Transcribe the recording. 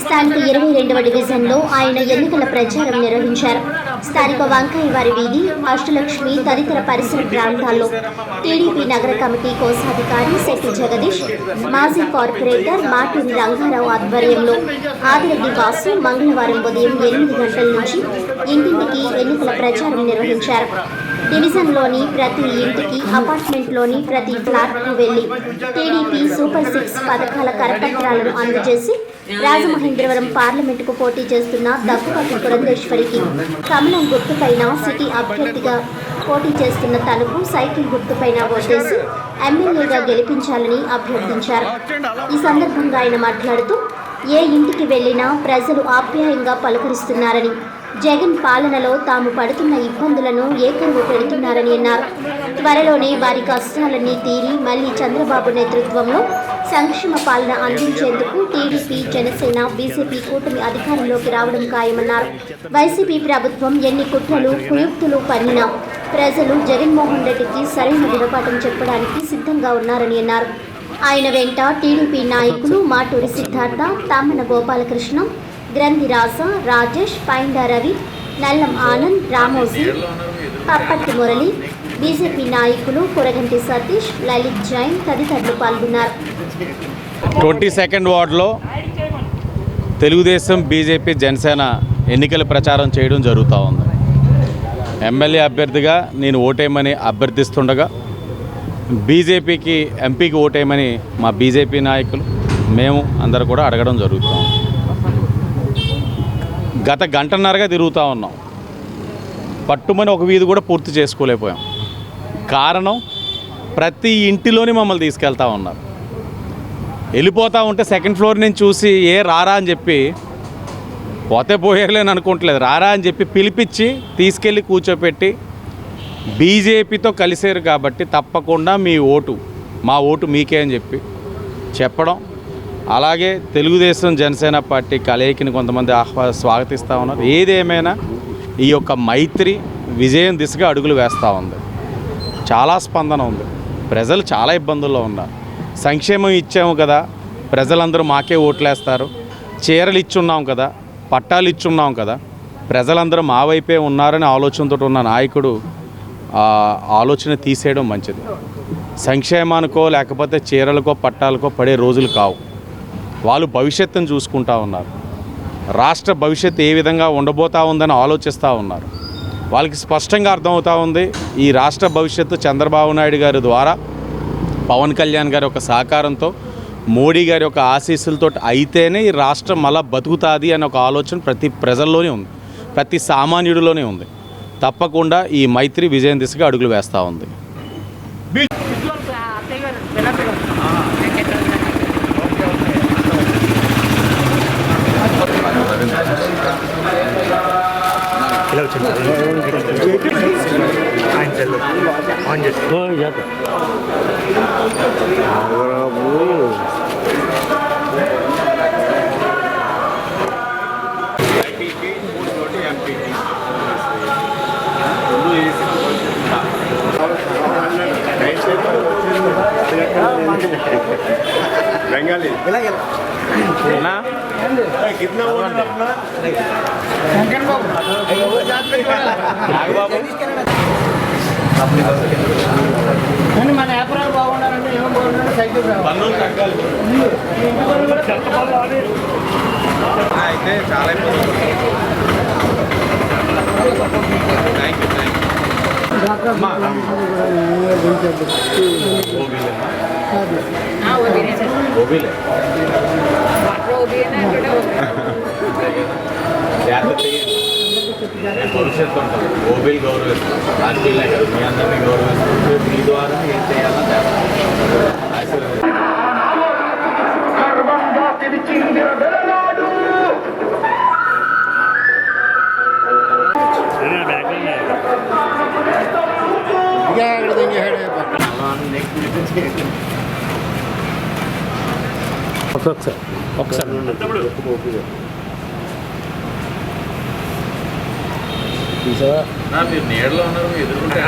స్థానిక ఇరవై రెండవ డివిజన్లో ఆయన ఎన్నికల ప్రచారం నిర్వహించారు. స్థానిక వంకాయవారి వీధి అష్టలక్ష్మి తదితర పరిసర ప్రాంతాల్లో టీడీపీ నగర కమిటీ కోశాధికారి శెట్టి జగదీష్ మాజీ కార్పొరేటర్ మాటూరి రంగారావు ఆధ్వర్యంలో ఆదిరెడ్డి వాసు మంగళవారం ఉదయం ఎనిమిది గంటల నుంచి ఇంటింటికి ఎన్నికల ప్రచారం నిర్వహించారు. డివిజన్లోని ప్రతి ఇంటికి అపార్ట్మెంట్లోని ప్రతి ఫ్లాట్కు వెళ్ళి టీడీపీ సూపర్ సిక్స్ పథకాల కరపత్రాలను అందజేసి రాజమహేంద్రవరం పార్లమెంటుకు పోటీ చేస్తున్న దగ్గుబాటి పురంధేశ్వరికి కమలం గుర్తుపైన సిటీ అభ్యర్థిగా పోటీ చేస్తున్న తనకు సైకిల్ గుర్తుపైన ఓటేసి ఎమ్మెల్యేగా గెలిపించాలని అభ్యర్థించారు. ఈ సందర్భంగా ఆయన మాట్లాడుతూ ఏ ఇంటికి వెళ్ళినా ప్రజలు ఆప్యాయంగా పలకరిస్తున్నారని జగన్ పాలనలో తాము పడుతున్న ఇబ్బందులను ఏకరువు పెడుతున్నారని అన్నారు. త్వరలోనే వారి కష్టాలన్నీ తీరి మళ్ళీ చంద్రబాబు నేతృత్వంలో సంక్షేమ పాలన అందించేందుకు టీడీపీ జనసేన బీజేపీ కూటమి అధికారంలోకి రావడం ఖాయమన్నారు. వైసీపీ ప్రభుత్వం ఎన్ని కుట్రలు కుయుక్తులు పన్నినా ప్రజలు జగన్మోహన్ రెడ్డికి సరైన గుణపాఠం చెప్పడానికి సిద్ధంగా ఉన్నారని అన్నారు. ఆయన వెంట టీడీపీ నాయకులు మాటూరి సిద్ధార్థ తామన గోపాలకృష్ణ గ్రంథి రాస రాజేష్ పైండా రవి నల్లం ఆనంద్ రామోజీ పప్పట్టి మురళి బీజేపీ నాయకులు కొరగంటి సతీష్ లలిత్ జైన్ తదితరులు పాల్గొన్నారు. ట్వంటీ సెకండ్ వార్డులో తెలుగుదేశం బీజేపీ జనసేన ఎన్నికల ప్రచారం చేయడం జరుగుతూ ఉంది. ఎమ్మెల్యే అభ్యర్థిగా నేను ఓటేయమని అభ్యర్థిస్తుండగా బీజేపీకి ఎంపీకి ఓటేయమని మా బీజేపీ నాయకులు మేము అందరు కూడా అడగడం జరుగుతాం గత గంటన్నరగా తిరుగుతూ ఉన్నాం. పట్టుమని ఒక వీధి కూడా పూర్తి చేసుకోలేకపోయాం. కారణం ప్రతి ఇంటిలోనే మమ్మల్ని తీసుకెళ్తా ఉన్నారు. వెళ్ళిపోతూ ఉంటే సెకండ్ ఫ్లోర్ నుంచి చూసి ఏ రారా అని చెప్పి పోతే పోయేర్లేని అనుకుంటలేదు. రారా అని చెప్పి పిలిపించి తీసుకెళ్ళి కూర్చోపెట్టి బీజేపీతో కలిసారు కాబట్టి తప్పకుండా మీ ఓటు మా ఓటు మీకే అని చెప్పి చెప్పడం అలాగే తెలుగుదేశం జనసేన పార్టీ కలయికని కొంతమంది ఆహ్వా స్వాగతిస్తూ ఉన్నారు. ఏదేమైనా ఈ యొక్క మైత్రి విజయం దిశగా అడుగులు వేస్తూ ఉంది. చాలా స్పందన ఉంది. ప్రజలు చాలా ఇబ్బందుల్లో ఉన్నారు. సంక్షేమం ఇచ్చాము కదా. ప్రజలందరూ మాకే ఓట్లేస్తారు. చీరలు ఇచ్చున్నాం కదా. పట్టాలు ఇచ్చున్నాం కదా. ప్రజలందరూ మా వైపే ఉన్నారని ఆలోచనతో ఉన్న నాయకుడు ఆలోచన తీసేయడం మంచిది. సంక్షేమానికో లేకపోతే చీరలకో పట్టాలకో పడే రోజులు కావు. వాళ్ళు భవిష్యత్తును చూసుకుంటా ఉన్నారు. రాష్ట్ర భవిష్యత్తు ఏ విధంగా ఉండబోతా ఉందని ఆలోచిస్తూ ఉన్నారు. వాళ్ళకి స్పష్టంగా అర్థమవుతా ఉంది ఈ రాష్ట్ర భవిష్యత్తు చంద్రబాబు నాయుడు గారి ద్వారా పవన్ కళ్యాణ్ గారి యొక్క సహకారంతో మోడీ గారి యొక్క ఆశీస్సులతో అయితేనే ఈ రాష్ట్రం మళ్ళా బతుకుతుంది అనే ఒక ఆలోచన ప్రతి ప్రజల్లోనే ఉంది ప్రతి సామాన్యుడిలోనే ఉంది. తప్పకుండా ఈ మైత్రి విజయం దిశగా అడుగులు వేస్తూ ఉంది. ఆన్ చేసి बंगाली ना कितना वोट है अपना కానీ మన వ్యాపారాలు బాగుండాలంటే ఏం బాగుండాలంటే సైకిల్ రావాలి అయితే చాలా థ్యాంక్ యూ థ్యాంక్ యూ భవిష్యత్తు ఉంటుంది ఓబీలు గౌరవిస్తాం నాయకులు మీ అందరినీ గౌరవిస్తాం మీ ద్వారా ఏం చేయాలో ఆశీర్వాదం. ఒకసారి నా మీరు నీడలో ఉన్నారు ఎదుర్కొంటే